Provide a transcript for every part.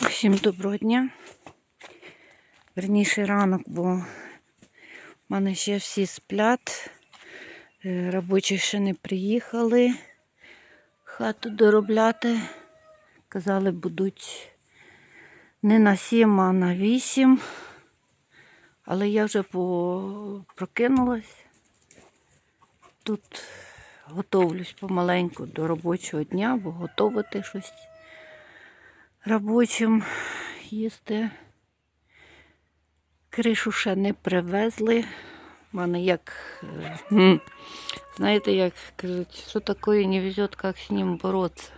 Всім доброго дня. Верніше ранок, бо в мене ще всі сплять. Е, Робочі ще не приїхали. Хату доробляти. Казали, будуть не на 7, а на 8. Але я вже прокинулась. Тут готовлюсь помаленьку до робочого дня, бо готувати щось робочим їсти. Кришу ще не привезли. У мене як, е, знаєте, як кажуть, що такое не везет, як з ним боротися.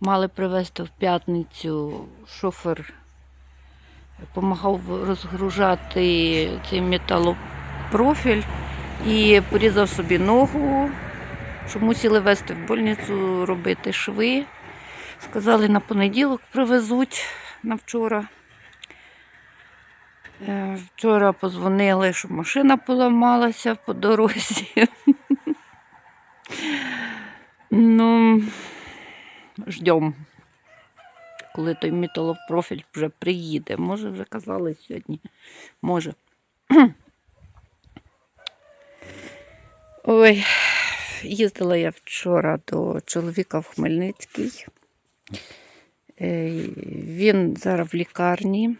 Мали привезти в п'ятницю шофер допомагав розгружати цей металопрофіль і порізав собі ногу, що мусили везти в больницю робити шви. Сказали, на понеділок привезуть на вчора. Е, Вчора позвонили, що машина поламалася по дорозі. Ну, ждем, коли той металопрофіль вже приїде. Може, вже казали сьогодні. Може. Ой, їздила я вчора до чоловіка в Хмельницький. Е, Він зараз в лікарні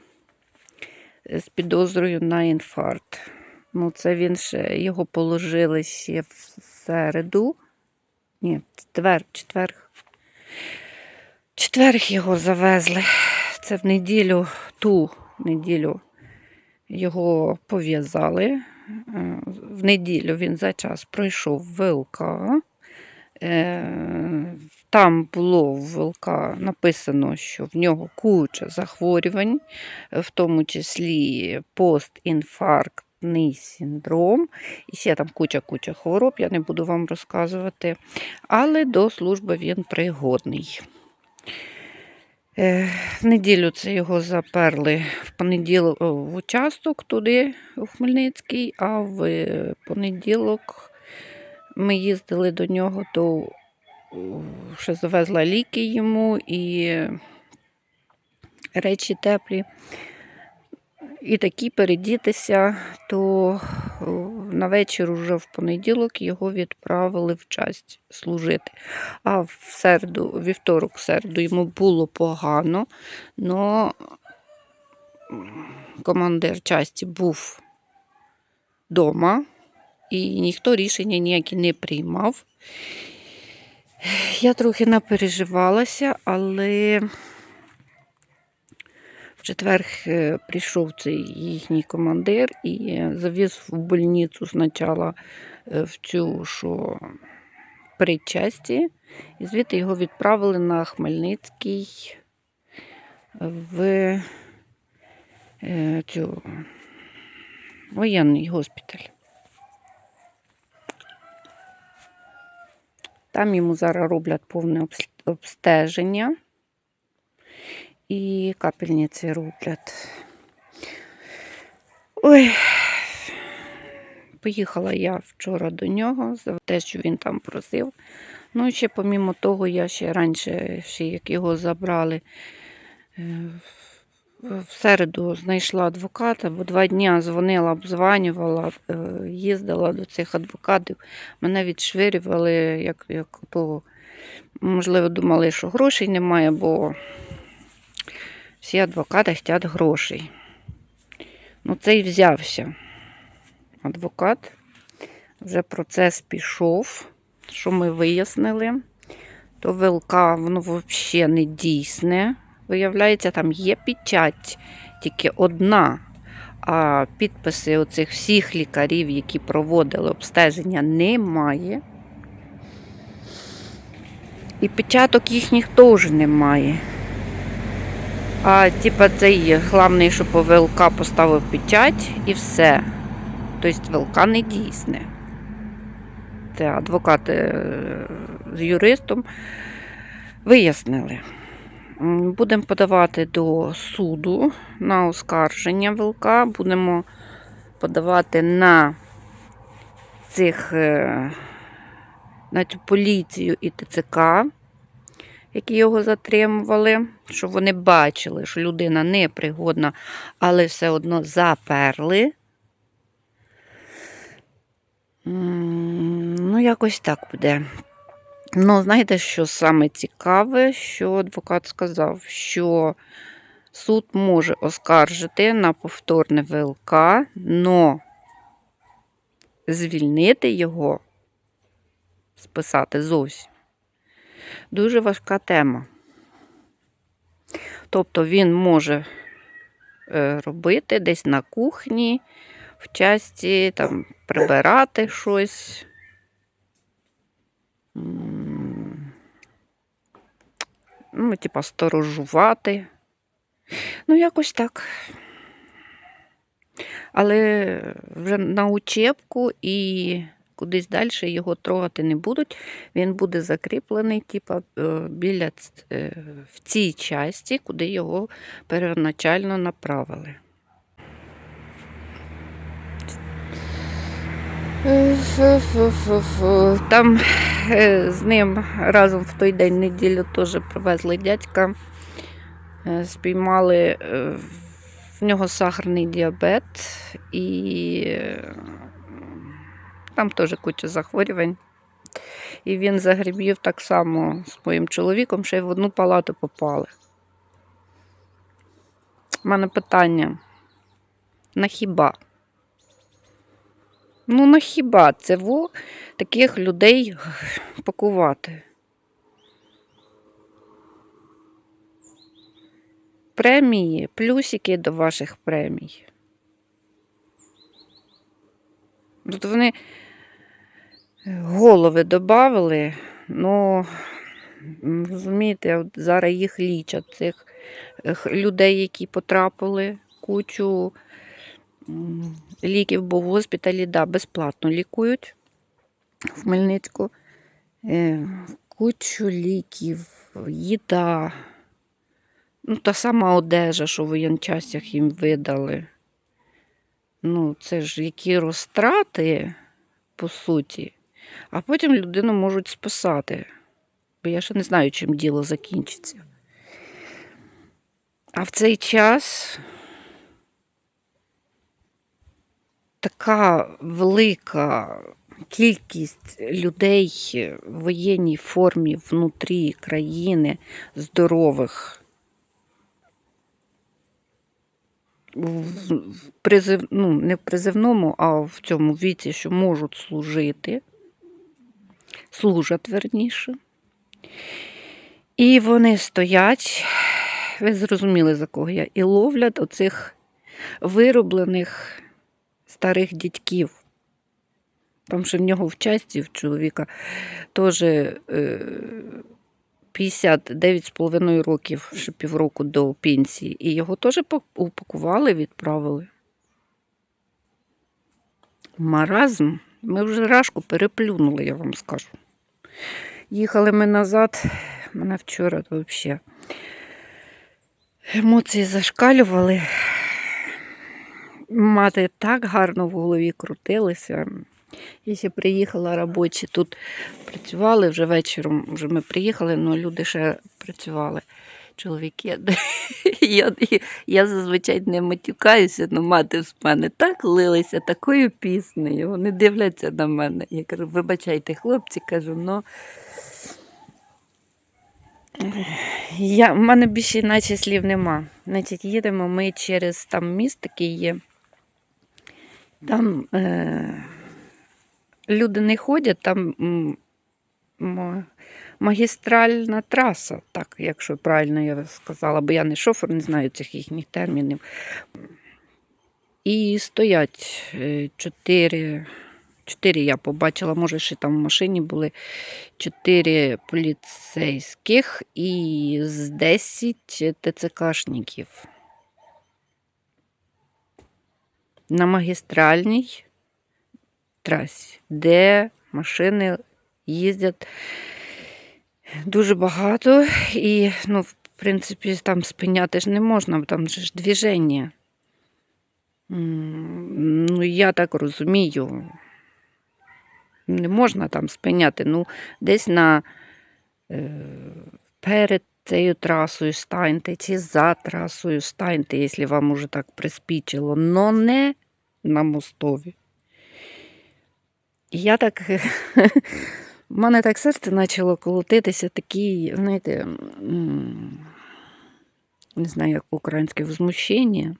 з підозрою на інфаркт. Ну, це він ще його положили ще в середу. Ні, четвер, четвер. Четвер його завезли. Це в неділю, ту неділю його пов'язали. Е, В неділю він за час пройшов ВЛК. Е, Там було в ВЛК написано, що в нього куча захворювань, в тому числі постінфарктний синдром. І ще там куча-куча хвороб, я не буду вам розказувати. Але до служби він пригодний. Е, В неділю це його заперли в понеділок в участок туди, у Хмельницький, а в е, понеділок ми їздили до нього, то ще завезла ліки йому і речі теплі. І такі передітися, то о, на вечір уже в понеділок його відправили в часть служити. А в середу, вівторок, середу йому було погано, але командир часті був вдома і ніхто рішення ніякі не приймав. Я трохи напереживалася, але в четвер е, прийшов цей їхній командир і завіз в больницю спочатку е, в цю, що при часті, і звідти його відправили на Хмельницький в е, цю воєнний госпіталь. Там йому зараз роблять повне обстеження і капельниці роблять. Ой, поїхала я вчора до нього за те, що він там просив. Ну, і ще помімо того, я ще раніше, ще як його забрали, е, в середу знайшла адвоката, бо два дні дзвонила, обзванювала, е, їздила до цих адвокатів. Мене відшвирювали, як, як того. Можливо, думали, що грошей немає, бо всі адвокати хочуть грошей. Ну, цей взявся. Адвокат. Вже процес пішов. Що ми вияснили? То ВЛК, воно взагалі не дійсне. Виявляється, там є печать, тільки одна. А підписи оцих всіх лікарів, які проводили обстеження, немає. І печаток їхніх теж немає. А типа цей главний, що по ВЛК поставив печать і все. Тобто ВЛК не дійсне. Це адвокати е, з юристом вияснили. Будемо подавати до суду на оскарження ВЛК. Будемо подавати на цих е, на цю поліцію і ТЦК які його затримували, щоб вони бачили, що людина непригодна, але все одно заперли. Ну, якось так буде. Ну, знаєте, що саме цікаве, що адвокат сказав, що суд може оскаржити на повторне ВЛК, но звільнити його, списати зовсім. Дуже важка тема. Тобто він може е, робити десь на кухні, в часті там прибирати щось. Ну, типа, сторожувати. Ну, якось так. Але вже на учебку і кудись далі його трогати не будуть. Він буде закріплений, типа, е, біля е, в цій часті, куди його первоначально направили. Там е, з ним разом в той день неділю теж привезли дядька. Е, Спіймали е, в нього сахарний діабет і там теж куча захворювань. І він загрібів так само з моїм чоловіком, ще й в одну палату попали. У мене питання: на хіба? Ну, на хіба це во таких людей пакувати? Премії, плюсики до ваших премій. Тут вони голови додали, ну, розумієте, зараз їх лічать, цих е, людей, які потрапили, кучу ліків, бо в госпіталі да, безплатно лікують в Хмельницьку. Е, Кучу ліків, їда, ну, та сама одежа, що в воєнчастях їм видали. Ну, це ж які розтрати, по суті. А потім людину можуть списати. Бо я ще не знаю, чим діло закінчиться. А в цей час така велика кількість людей в воєнній формі внутрі країни здорових. В призив, ну, не в призивному, а в цьому віці, що можуть служити, служать верніше. І вони стоять, ви зрозуміли, за кого я, і ловлять оцих вироблених старих дядьків. Там ще в нього в часті, в чоловіка, теж е, 59,5 років, ще півроку до пенсії. І його теж упакували, відправили. Маразм. Ми вже рашку переплюнули, я вам скажу. Їхали ми назад, мене вчора взагалі емоції зашкалювали. Мати так гарно в голові крутилися. Я ще приїхала робочі, тут працювали вже вечором, вже ми приїхали, але люди ще працювали. Чоловіки, я, я, зазвичай не матюкаюся, але мати з мене так лилися такою піснею. Вони дивляться на мене. Я кажу, вибачайте, хлопці, кажу, ну. Я, в мене більше іначе слів нема. Значить, їдемо ми через там міст такий є. Там е, люди не ходять, там магістральна траса, так, якщо правильно я сказала, бо я не шофер, не знаю цих їхніх термінів. І стоять е, чотири. Чотири я побачила, може, ще там в машині були чотири поліцейських і з 10 ТЦКшників. На магістральній трасі, де машини їздять дуже багато, і, ну, в принципі, там спиняти ж не можна, бо там же ж движення. Ну, я так розумію. Не можна там спиняти. Ну, десь на е, перед цією трасою станьте, чи за трасою станьте, якщо вам уже так приспічило, но не на мостові. Я так. У мене так серце почало колотитися, такі, знаєте, не знаю, як українське возмущення.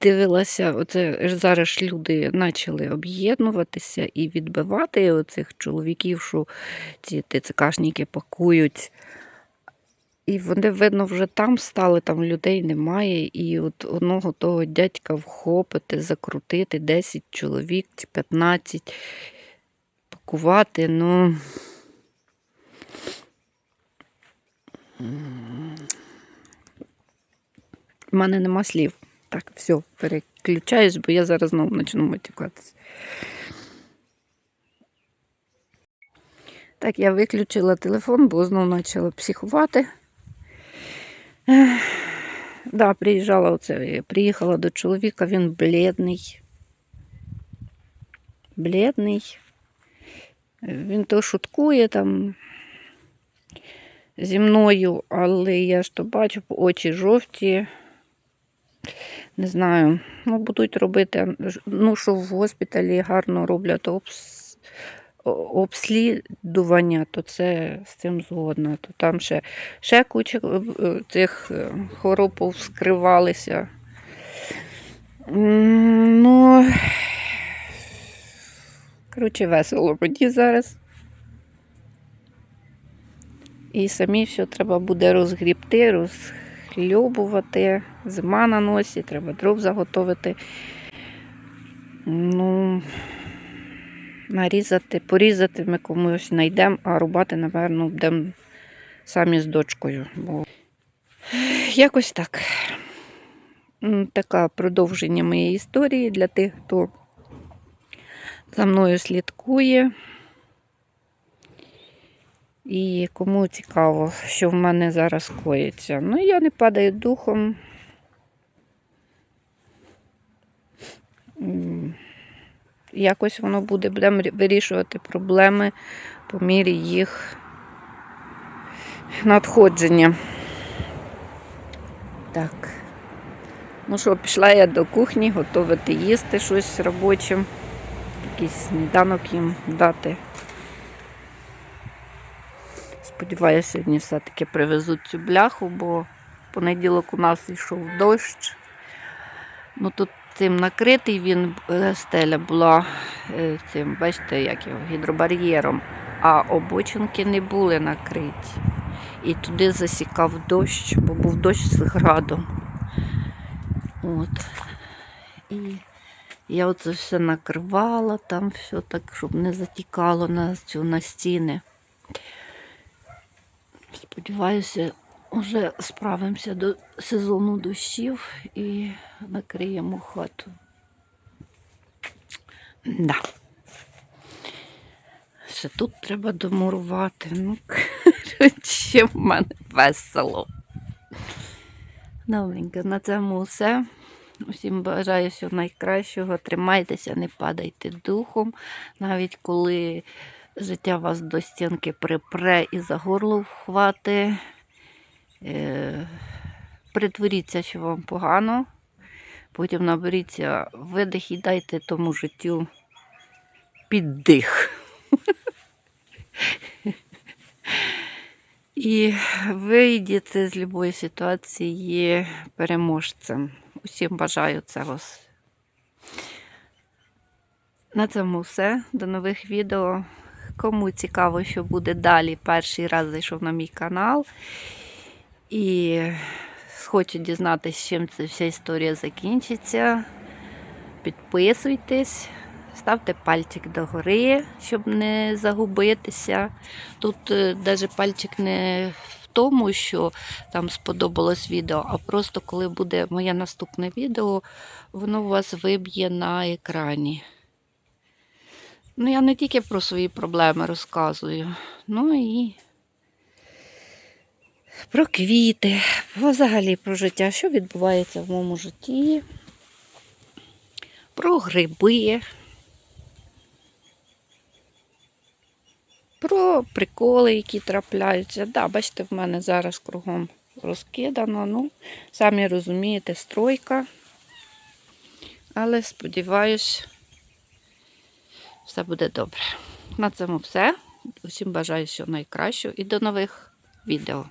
Дивилася, оце зараз ж люди почали об'єднуватися і відбивати оцих чоловіків, що ці ТЦКшники пакують. І вони, видно, вже там стали, там людей немає. І от одного того дядька вхопити, закрутити 10 чоловік чи 15, пакувати, ну. У мене нема слів. Так, все, переключаюсь, бо я зараз знову почну матюкатися. Так, я виключила телефон, бо знову почала психувати. Да, приїжджала оце, приїхала до чоловіка, він бледний. Бледний. Він то шуткує там зі мною, але я ж то бачу, очі жовті. Не знаю, ну будуть робити, ну що в госпіталі гарно роблять обс... обслідування, то це з цим згодна. То там ще, ще куча е, е, цих е, хвороб вскривалися. Ну, коротше, весело мені зараз. І самі все треба буде розгрібти, розхльобувати. Зима на носі, треба дров заготовити. Ну, нарізати, порізати ми комусь знайдемо, а рубати, напевно, будемо самі з дочкою. Бо... Якось так. Таке продовження моєї історії для тих, хто за мною слідкує. І кому цікаво, що в мене зараз коїться. Ну, я не падаю духом. Якось воно буде, будемо вирішувати проблеми по мірі їх надходження. Так. Ну що, пішла я до кухні готувати їсти щось робочим. Якийсь сніданок їм дати. Сподіваюся, сьогодні все-таки привезуть цю бляху, бо понеділок у нас йшов дощ. Ну тут цим накритий він, е, стеля була е, цим, бачите, як його, гідробар'єром, а обочинки не були накриті. І туди засікав дощ, бо був дощ з градом. От. І я оце все накривала там, все так, щоб не затікало на цю на стіни. Сподіваюся, вже справимося до сезону дощів і накриємо хату. Да. Ще тут треба домурувати. Ну, коротше, в мене весело. Добренько, на цьому все. Усім бажаю всього найкращого. Тримайтеся, не падайте духом, навіть коли життя вас до стінки припре і за горло вхвати. Е, притворіться, що вам погано. Потім наберіться видих і дайте тому життю піддих. І вийдете з будь-якої ситуації переможцем. Усім бажаю цього. На цьому все. До нових відео. Кому цікаво, що буде далі, перший раз зайшов на мій канал. І хочу дізнатися, чим ця вся історія закінчиться. Підписуйтесь, ставте пальчик догори, щоб не загубитися. Тут навіть пальчик не в тому, що там сподобалось відео, а просто коли буде моє наступне відео, воно у вас виб'є на екрані. Ну, я не тільки про свої проблеми розказую, ну і про квіти, взагалі про життя, що відбувається в моєму житті, про гриби. про приколи, які трапляються. Да, бачите, в мене зараз кругом розкидано. Ну, самі розумієте, стройка. Але сподіваюсь, все буде добре. На цьому все. Усім бажаю всього найкращого і до нових відео.